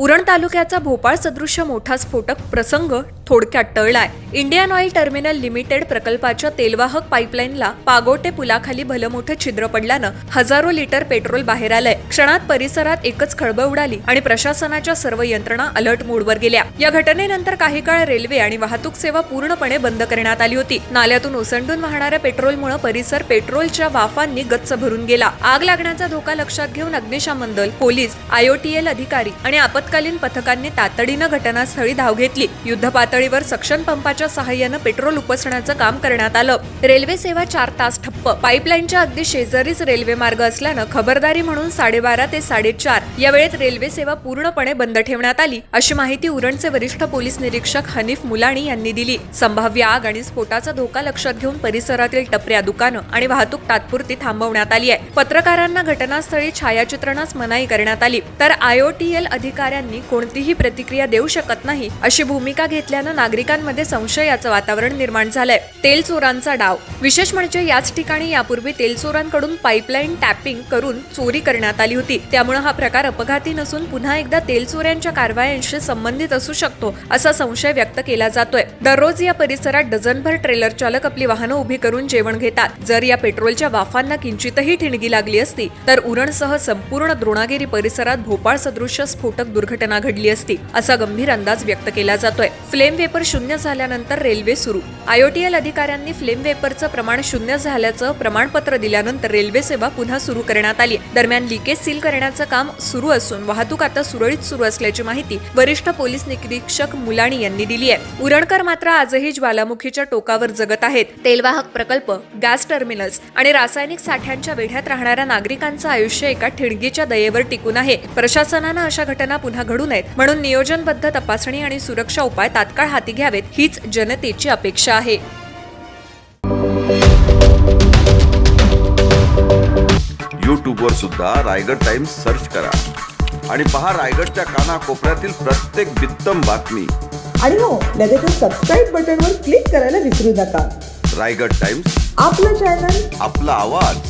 उरण तालुक्याचा भोपाळ सदृश्य मोठा स्फोटक प्रसंग थोडक्यात टळलाय. इंडियन ऑइल टर्मिनल लिमिटेड प्रकल्पाच्या तेलवाहक पाईपलाईनला पागोटे पुलाखाली भलं मोठं छिद्र पडल्यानं हजारो लिटर पेट्रोल बाहेर आलंय. क्षणात परिसरात एकच खळबळ उडाली आणि प्रशासनाच्या सर्व यंत्रणा अलर्ट मोडवर गेल्या. या घटनेनंतर काही काळ रेल्वे आणि वाहतूक सेवा पूर्णपणे बंद करण्यात आली होती. नाल्यातून ओसंडून वाहणाऱ्या पेट्रोलमुळे परिसर पेट्रोलच्या वाफांनी गच्च भरून गेला. आग लागण्याचा धोका लक्षात घेऊन अग्निशमन दल पोलीस आयओटीएल अधिकारी आणि आपत्कालीन पथकांनी तातडीनं घटनास्थळी धाव घेतली. युद्ध पातळीवर सक्शन पंपाच्या सहाय्यानं पेट्रोल उपसण्याचं काम करण्यात आलं. रेल्वे सेवा चार तास ठप्प. पाईपलाईनच्या अगदी शेजारीच रेल्वे मार्ग असल्यानं खबरदारी म्हणून साडेबारा ते साडेचार या वेळेत रेल्वे सेवा पूर्णपणे बंद ठेवण्यात आली अशी माहिती उरणचे वरिष्ठ पोलीस निरीक्षक हनीफ मुलाणी यांनी दिली. संभाव्य आग आणि स्फोटाचा धोका लक्षात घेऊन परिसरातील टपऱ्या दुकानं आणि वाहतूक तात्पुरती थांबवण्यात आली आहे. पत्रकारांना घटनास्थळी छायाचित्रणास मनाई करण्यात आली. तर आयओटीएल अधिकाऱ्यांनी कोणतीही प्रतिक्रिया देऊ शकत नाही अशी भूमिका घेतल्यानं नागरिकांमध्ये संशयाचं वातावरण निर्माण झालंय. तेल चोरांचा डाव. विशेष म्हणजे याच ठिकाणी यापूर्वी तेल चोरांकडून पाईपलाईन टॅपिंग करून चोरी करण्यात आली होती. त्यामुळे हा प्रकार अपघाती नसून पुन्हा एकदा तेल चोऱ्यांच्या कारवायांशी संबंधित असू शकतो असा संशय व्यक्त केला जातोय. दररोज या परिसरात डझनभर ट्रेलर चालक आपली वाहनं उभी करून जेवण घेतात. जर या पेट्रोलच्या वाफांना किंचितही ठिणगी लागली असती तर उरणसह संपूर्ण द्रोणागिरी परिसरात भोपाळ सदृश्य स्फोटक दुर्घटना घडली असती असा गंभीर अंदाज व्यक्त केला जातोय. फ्लेम वेपर शून्य झाल्यानंतर रेल्वे सुरू. आयओटीएल अधिकाऱ्यांनी फ्लेम वेपरचं प्रमाण शून्य झाल्याचं प्रमाणपत्र दिल्यानंतर रेल्वे सेवा पुन्हा सुरू करण्यात आली दरम्यान लिकेज सील करण्याचं काम सुरू असून वाहतूक आता सुरळीत सुरू असल्याची माहिती वरिष्ठ पोलीस निरीक्षक मुलाणी यांनी दिली आहे. उरणकर मात्र आजही ज्वालामुखीच्या टोकावर जगत आहेत. तेलवाहक प्रकल्प गॅस टर्मिनल्स आणि रासायनिक साठ्यांच्या वेढ्यात राहणाऱ्या नागरिकांचं आयुष्य एका ठिणगीच्या दयेवर टिकून आहे. प्रशासनानं अशा घटना पुन्हा घडू नयेत म्हणून नियोजनबद्ध तपासणी आणि सुरक्षा उपाय तात्काळ हाती घ्यावेत हीच जनतेची अपेक्षा आहे. यूट्यूबवर सुद्धा रायगड टाइम्स सर्च करा. आणि पहा रायगडच्या कानाकोपऱ्यातील प्रत्येक बित्तम बातमी. आणि हो लगेचच सबस्क्राईब बटनवर क्लिक करायला विसरू नका. रायगड टाइम्स. आपलं चॅनल आपला आवाज.